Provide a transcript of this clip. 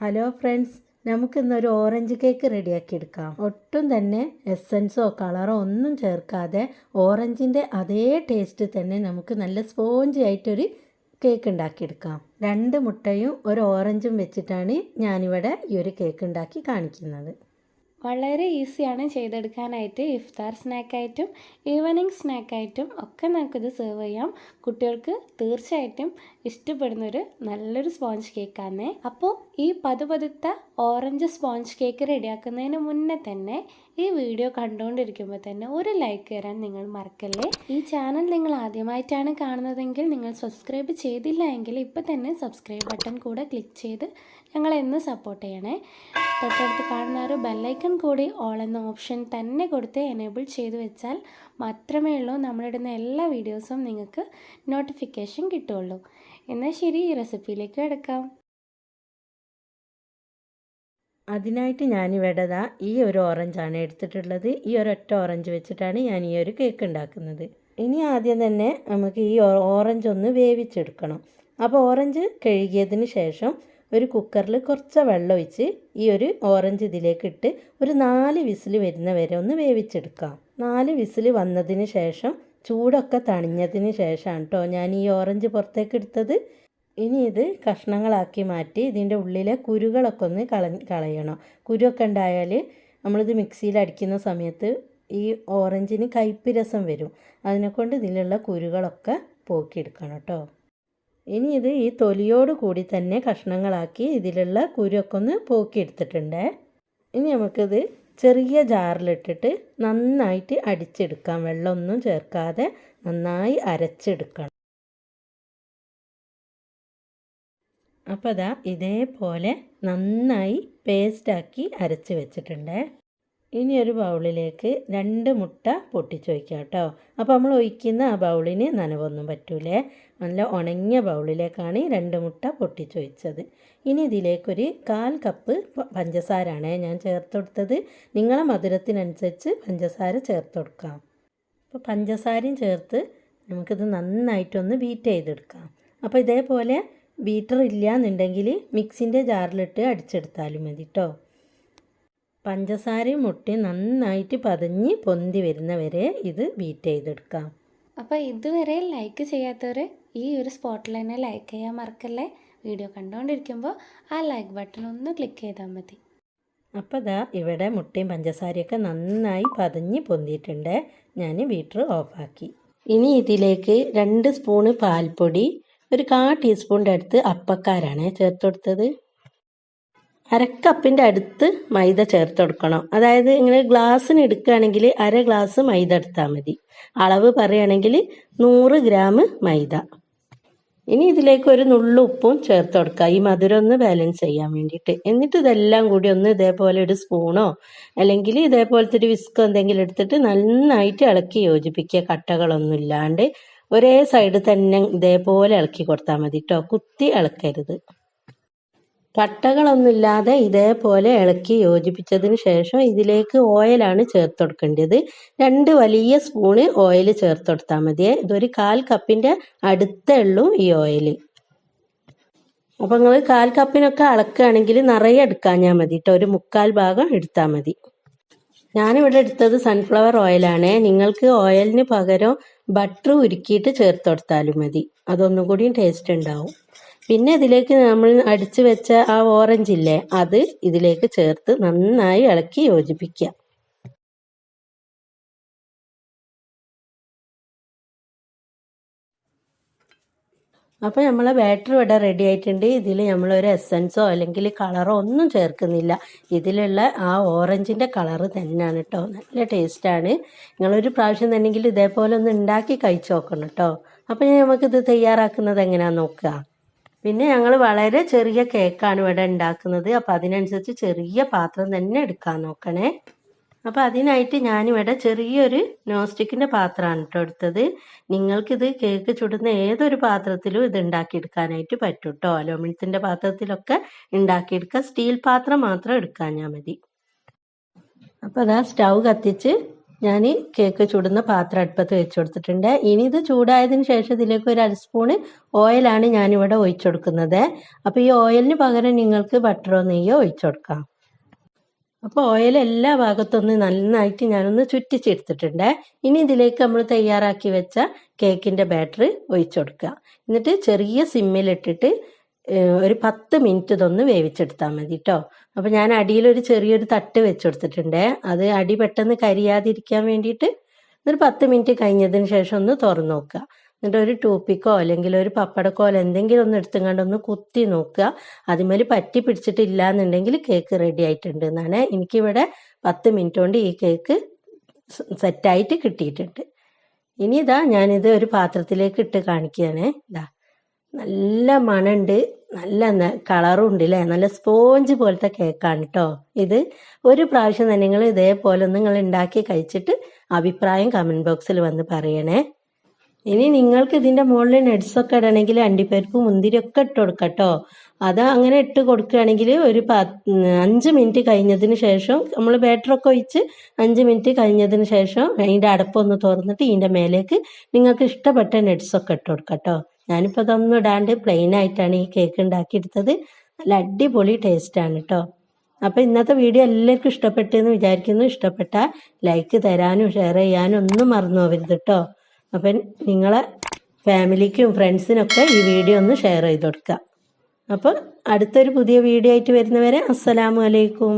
Hello friends നമുക്കിന്നൊരു orange cake റെഡിയാക്കി എടുക്കാം ഒട്ടും തന്നെ എസൻസോ കളറോ ഒന്നും ചേർക്കാതെ ഓറഞ്ചിന്റെ അതേ ടേസ്റ്റ് തന്നെ നമുക്ക് നല്ല സ്പോഞ്ചി ആയിട്ടൊരു കേക്ക് ഉണ്ടാക്കിയെടുക്കാം. രണ്ട് മുട്ടയും ഒരു ഓറഞ്ചും വെച്ചിട്ടാണ് ഞാനിവിടെ ഈ ഒരു കേക്ക് ഉണ്ടാക്കി കാണിക്കുന്നത്. വളരെ ഈസിയാണ് ചെയ്തെടുക്കാനായിട്ട് ഇഫ്താർ സ്നാക്കായിട്ടും ഈവനിങ് സ്നാക്കായിട്ടും ഒക്കെ നമുക്കിത് സെർവ് ചെയ്യാം. കുട്ടികൾക്ക് തീർച്ചയായിട്ടും ഇഷ്ടപ്പെടുന്നൊരു നല്ലൊരു സ്പോഞ്ച് കേക്കാണ് അപ്പോൾ ഈ പതുപതുത്ത ഓറഞ്ച് സ്പോഞ്ച് കേക്ക് റെഡിയാക്കുന്നതിന് മുന്നേ തന്നെ ഈ വീഡിയോ കണ്ടുകൊണ്ടിരിക്കുമ്പോൾ തന്നെ ഒരു ലൈക്ക് തരാൻ നിങ്ങൾ മറക്കല്ലേ? ഈ ചാനൽ നിങ്ങൾ ആദ്യമായിട്ടാണ് കാണുന്നതെങ്കിൽ നിങ്ങൾ സബ്സ്ക്രൈബ് ചെയ്തില്ല എങ്കിൽ തന്നെ സബ്സ്ക്രൈബ് ബട്ടൺ കൂടെ ക്ലിക്ക് ചെയ്ത് ഞങ്ങളെന്ന് സപ്പോർട്ട് ചെയ്യണേ. തൊട്ടടുത്ത് കാണുന്ന ഒരു ബെല്ലൈക്കൺ കൂടി ഓൾ എന്ന ഓപ്ഷൻ തന്നെ കൊടുത്ത് എനേബിൾ ചെയ്ത് വെച്ചാൽ മാത്രമേ ഉള്ളൂ. നമ്മളിടുന്ന എല്ലാ വീഡിയോസും നിങ്ങൾക്ക് നോട്ടിഫിക്കേഷൻ കിട്ടുള്ളൂ എന്നാൽ ശരി ഈ റെസിപ്പിയിലേക്ക് എടുക്കാം അതിനായിട്ട് ഞാനിവിടെ ദാ ഈ ഒരു ഓറഞ്ചാണ് എടുത്തിട്ടുള്ളത്. ഈ ഒരൊറ്റ ഓറഞ്ച് വെച്ചിട്ടാണ് ഞാൻ ഈ ഒരു കേക്ക് ഉണ്ടാക്കുന്നത്. ഇനി ആദ്യം തന്നെ നമുക്ക് ഈ ഓറഞ്ച് ഒന്ന് വേവിച്ചെടുക്കണം. അപ്പോൾ ഓറഞ്ച് കഴുകിയതിന് ശേഷം ഒരു കുക്കറിൽ കുറച്ച് വെള്ളം ഒഴിച്ച് ഈ ഒരു ഓറഞ്ച് ഇതിലേക്ക് ഇട്ട് ഒരു നാല് വിസിൽ വരുന്ന വരെ ഒന്ന് വേവിച്ചെടുക്കാം. നാല് വിസിൽ വന്നതിന് ശേഷം ചൂടൊക്കെ തണിഞ്ഞതിന് ശേഷമാണ് കേട്ടോ ഞാൻ ഈ ഓറഞ്ച് പുറത്തേക്ക് എടുത്തത്. ഇനി ഇത് കഷ്ണങ്ങളാക്കി മാറ്റി ഇതിന്റെ ഉള്ളിലെ കുരുകളൊക്കെ ഒന്ന് കള കളയണം. കുരുവൊക്കെ ഉണ്ടായാൽ നമ്മളിത് മിക്സിയിൽ അടിക്കുന്ന സമയത്ത് ഈ ഓറഞ്ചിന് കയ്പ്പ് രസം വരും. അതിനെക്കൊണ്ട് ഇതിലുള്ള കുരുകളൊക്കെ പോക്കിയെടുക്കണം കേട്ടോ. ഇനി ഇത് ഈ തൊലിയോട് കൂടി തന്നെ കഷ്ണങ്ങളാക്കി ഇതിലുള്ള കുരുവൊക്കെ ഒന്ന് പോക്കിയെടുത്തിട്ടുണ്ട്. ഇനി നമുക്കിത് ചെറിയ ജാറിലിട്ടിട്ട് നന്നായിട്ട് അടിച്ചെടുക്കാം. വെള്ളമൊന്നും ചേർക്കാതെ നന്നായി അരച്ചെടുക്കണം. അപ്പോൾ അതാ ഇതേപോലെ നന്നായി പേസ്റ്റാക്കി അരച്ച് വെച്ചിട്ടുണ്ട്. ഇനി ഒരു ബൗളിലേക്ക് രണ്ട് മുട്ട പൊട്ടിച്ച് വയ്ക്കാം കേട്ടോ. അപ്പോൾ നമ്മൾ ഒഴിക്കുന്ന ആ ബൗളിന് നനവൊന്നും പറ്റൂലേ. നല്ല ഉണങ്ങിയ ബൗളിലേക്കാണ് ഈ രണ്ട് മുട്ട പൊട്ടിച്ച് ഒഴിച്ചത് ഇനി ഇതിലേക്കൊരു കാൽ കപ്പ് പഞ്ചസാരയാണ് ഞാൻ ചേർത്ത് കൊടുത്തത്. നിങ്ങളെ മധുരത്തിനനുസരിച്ച് പഞ്ചസാര ചേർത്ത് കൊടുക്കാം. അപ്പോൾ പഞ്ചസാരയും ചേർത്ത് നമുക്കിത് നന്നായിട്ടൊന്ന് ബീറ്റ് ചെയ്തെടുക്കാം. അപ്പോൾ ഇതേപോലെ ബീറ്റർ ഇല്ല എന്നുണ്ടെങ്കിൽ മിക്സിന്റെ ജാറിലിട്ട് അടിച്ചെടുത്താലും മതി കേട്ടോ പഞ്ചസാരയും മുട്ടയും നന്നായിട്ട് പതഞ്ഞ് പൊന്തി വരുന്നവരെ ഇത് ബീറ്റ് ചെയ്തെടുക്കാം. അപ്പോൾ ഇതുവരെ ലൈക്ക് ചെയ്യാത്തവർ ഈ ഒരു സ്പോട്ടിൽ തന്നെ ലൈക്ക് ചെയ്യാൻ മറക്കല്ലേ? വീഡിയോ കണ്ടുകൊണ്ടിരിക്കുമ്പോൾ ആ ലൈക്ക് ബട്ടൺ ഒന്ന് ക്ലിക്ക് ചെയ്താൽ മതി. അപ്പോൾ ദാ ഇവിടെ മുട്ടയും പഞ്ചസാരയൊക്കെ നന്നായി പതഞ്ഞ് പൊന്തിയിട്ടുണ്ട്. ഞാൻ ബീറ്റർ ഓഫാക്കി ഇനി ഇതിലേക്ക് രണ്ട് സ്പൂണ് പാൽപ്പൊടി ഒരു കാ ടീസ്പൂണിന്റെ അടുത്ത് അപ്പക്കാരാണ് ചേർത്ത് കൊടുത്തത് അരക്കപ്പിന്റെ അടുത്ത് മൈദ ചേർത്ത് കൊടുക്കണം. അതായത് ഇങ്ങനെ ഗ്ലാസ്സിന് എടുക്കുകയാണെങ്കിൽ അര ഗ്ലാസ് മൈദ എടുത്താൽ മതി. അളവ് പറയുകയാണെങ്കിൽ നൂറ് ഗ്രാം മൈദ. ഇനി ഇതിലേക്ക് ഒരു നുള്ളു ഉപ്പും ചേർത്ത് കൊടുക്കുക. ഈ മധുരം ഒന്ന് ബാലൻസ് ചെയ്യാൻ വേണ്ടിയിട്ട്. എന്നിട്ട് ഇതെല്ലാം കൂടി ഒന്ന് ഇതേപോലെ ഒരു സ്പൂണോ അല്ലെങ്കിൽ ഇതേപോലത്തെ ഒരു വിസ്കോ എന്തെങ്കിലും എടുത്തിട്ട് നന്നായിട്ട് ഇളക്കി യോജിപ്പിക്കുക. കട്ടകളൊന്നും ഇല്ലാണ്ട് ഒരേ സൈഡ് തന്നെ ഇതേപോലെ ഇളക്കി കൊടുത്താൽ മതി കേട്ടോ കുത്തി ഇളക്കരുത്. കട്ടകളൊന്നുമില്ലാതെ ഇതേപോലെ ഇളക്കി യോജിപ്പിച്ചതിന് ശേഷം ഇതിലേക്ക് ഓയിലാണ് ചേർത്ത് കൊടുക്കേണ്ടത്. രണ്ട് വലിയ സ്പൂണ് ഓയിൽ ചേർത്ത് കൊടുത്താൽ മതിയേ. ഇതൊരു കാൽ കപ്പിന്റെ അടുത്തേ ഉള്ളൂ ഈ ഓയിൽ അപ്പം നിങ്ങൾ കാൽ കപ്പിനൊക്കെ അളക്കുകയാണെങ്കിൽ നിറയെ എടുക്കാഞ്ഞാൽ മതി കേട്ടോ ഒരു മുക്കാൽ ഭാഗം എടുത്താൽ മതി. ഞാനിവിടെ എടുത്തത് സൺഫ്ലവർ ഓയിലാണ് നിങ്ങൾക്ക് ഓയിലിന് പകരം ബട്ടർ ഉരുക്കിയിട്ട് ചേർത്ത് കൊടുത്താലും മതി. അതൊന്നും കൂടിയും ടേസ്റ്റ് ഉണ്ടാവും. പിന്നെ ഇതിലേക്ക് നമ്മൾ അടിച്ചു വെച്ച ആ ഓറഞ്ച് ഇല്ലേ അത് ഇതിലേക്ക് ചേർത്ത് നന്നായി ഇളക്കി യോജിപ്പിക്കുക. അപ്പോൾ നമ്മളെ ബാറ്ററി ഇവിടെ റെഡി ആയിട്ടുണ്ട്. ഇതിൽ നമ്മളൊരു എസൻസോ അല്ലെങ്കിൽ കളറോ ഒന്നും ചേർക്കുന്നില്ല. ഇതിലുള്ള ആ ഓറഞ്ചിന്റെ കളറ് തന്നെയാണ് കേട്ടോ നല്ല ടേസ്റ്റാണ് നിങ്ങളൊരു പ്രാവശ്യം തന്നെങ്കിൽ ഇതേപോലെ ഒന്ന് ഉണ്ടാക്കി കഴിച്ചു നോക്കണം കേട്ടോ അപ്പോൾ നമുക്കിത് തയ്യാറാക്കുന്നത് എങ്ങനെയാണെന്ന് നോക്കുക. പിന്നെ ഞങ്ങൾ വളരെ ചെറിയ കേക്കാണ് ഇവിടെ ഉണ്ടാക്കുന്നത്. അപ്പം അതിനനുസരിച്ച് ചെറിയ പാത്രം തന്നെ എടുക്കാൻ നോക്കണേ. അപ്പോൾ അതിനായിട്ട് ഞാനിവിടെ ചെറിയൊരു നോൺ സ്റ്റിക്കിന്റെ പാത്രമാണ് കേട്ടോ എടുത്തത്. നിങ്ങൾക്കിത് കേക്ക് ചുടുന്ന ഏതൊരു പാത്രത്തിലും ഇത് ഉണ്ടാക്കിയെടുക്കാനായിട്ട് പറ്റും കേട്ടോ. അലോമിനത്തിന്റെ പാത്രത്തിലൊക്കെ ഉണ്ടാക്കിയെടുക്കുക. സ്റ്റീൽ പാത്രം മാത്രം എടുക്കാൻ ഞാൻ മതി. അപ്പോൾ അതാ സ്റ്റൗ കത്തിച്ച് ഞാൻ കേക്ക് ചൂടുന്ന പാത്രം അടുപ്പത്ത് വെച്ച് കൊടുത്തിട്ടുണ്ട്. ഇനി ഇത് ചൂടായതിന് ശേഷം ഇതിലേക്ക് ഒരു അര സ്പൂണ് ഓയിലാണ് ഞാനിവിടെ ഒഴിച്ചു കൊടുക്കുന്നത് അപ്പോൾ ഈ ഓയിലിന് പകരം നിങ്ങൾക്ക് ബട്ടറോ നെയ്യോ ഒഴിച്ചു കൊടുക്കാം അപ്പോൾ ഓയിൽ എല്ലാ ഭാഗത്തൊന്ന് നന്നായിട്ട് ഞാനൊന്ന് ചുറ്റിച്ചെടുത്തിട്ടുണ്ട്. ഇനി ഇതിലേക്ക് നമ്മൾ തയ്യാറാക്കി വെച്ച കേക്കിന്റെ ബാറ്റർ ഒഴിച്ചു കൊടുക്കുക എന്നിട്ട് ചെറിയ സിമ്മിലിട്ടിട്ട് ഒരു പത്ത് മിനിറ്റ് ഇതൊന്ന് വേവിച്ചെടുത്താൽ മതി കേട്ടോ അപ്പോൾ ഞാൻ അടിയിലൊരു ചെറിയൊരു തട്ട് വെച്ച് കൊടുത്തിട്ടുണ്ട് അത് അടി പെട്ടെന്ന് കരിയാതിരിക്കാൻ വേണ്ടിയിട്ട് ഒരു പത്ത് മിനിറ്റ് കഴിഞ്ഞതിന് ശേഷം ഒന്ന് തുറന്നു നോക്കുക. എന്നിട്ട് ഒരു ടൂപ്പിക്കോ അല്ലെങ്കിൽ ഒരു പപ്പടക്കോലോ എന്തെങ്കിലും ഒന്ന് എടുത്തുകൊണ്ട് ഒന്ന് കുത്തി നോക്കുക. അതിമേൽ പറ്റി പിടിച്ചിട്ടില്ല എന്നുണ്ടെങ്കിൽ കേക്ക് റെഡി ആയിട്ടുണ്ട് എന്നാണ് എനിക്കിവിടെ പത്ത് മിനിറ്റ് കൊണ്ട് ഈ കേക്ക് സെറ്റായിട്ട് കിട്ടിയിട്ടുണ്ട്. ഇനി ഇതാ ഞാനിത് ഒരു പാത്രത്തിലേക്ക് ഇട്ട് കാണിക്കുകയാണ്. ഇതാ നല്ല മണമുണ്ട് നല്ല കളറും ഉണ്ട് അല്ലേ നല്ല സ്പോഞ്ച് പോലത്തെ കേക്കാണ് കേട്ടോ ഇത് ഒരു പ്രാവശ്യം തന്നെ നിങ്ങൾ ഇതേപോലെ ഒന്ന് നിങ്ങൾ ഉണ്ടാക്കി കഴിച്ചിട്ട് അഭിപ്രായം കമന്റ് ബോക്സിൽ വന്ന് പറയണേ. ഇനി നിങ്ങൾക്ക് ഇതിന്റെ മുകളിൽ നട്സൊക്കെ ഇടണമെങ്കിൽ അണ്ടിപ്പരിപ്പ് മുന്തിരി ഒക്കെ ഇട്ട് കൊടുക്കട്ടോ കേട്ടോ അത് അങ്ങനെ ഇട്ട് കൊടുക്കുകയാണെങ്കിൽ ഒരു അഞ്ച് മിനിറ്റ് കഴിഞ്ഞതിന് ശേഷം നമ്മൾ ബാറ്ററൊക്കെ ഒഴിച്ച് അഞ്ച് മിനിറ്റ് കഴിഞ്ഞതിന് ശേഷം അതിന്റെ അടപ്പൊന്ന് തുറന്നിട്ട് ഇതിന്റെ മേലേക്ക് നിങ്ങൾക്ക് ഇഷ്ടപ്പെട്ട നട്സൊക്കെ ഇട്ട് കൊടുക്കട്ടോ കേട്ടോ ഞാനിപ്പോൾ അതൊന്നും ഇടാണ്ട് പ്ലെയിൻ ആയിട്ടാണ് ഈ കേക്ക് ഉണ്ടാക്കിയെടുത്തത് നല്ല അടിപൊളി ടേസ്റ്റ് ആണ് കേട്ടോ അപ്പോൾ ഇന്നത്തെ വീഡിയോ എല്ലാവർക്കും ഇഷ്ടപ്പെട്ടു എന്ന് വിചാരിക്കുന്നു. ഇഷ്ടപ്പെട്ട ലൈക്ക് തരാനും ഷെയർ ചെയ്യാനും ഒന്നും മറന്നു പോകരുത് കേട്ടോ അപ്പം നിങ്ങളെ ഫാമിലിക്കും ഫ്രണ്ട്സിനൊക്കെ ഈ വീഡിയോ ഒന്ന് ഷെയർ ചെയ്ത് കൊടുക്കുക അപ്പോൾ അടുത്തൊരു പുതിയ വീഡിയോ ആയിട്ട് വരുന്നവരെ അസ്സലാമു അലൈക്കും.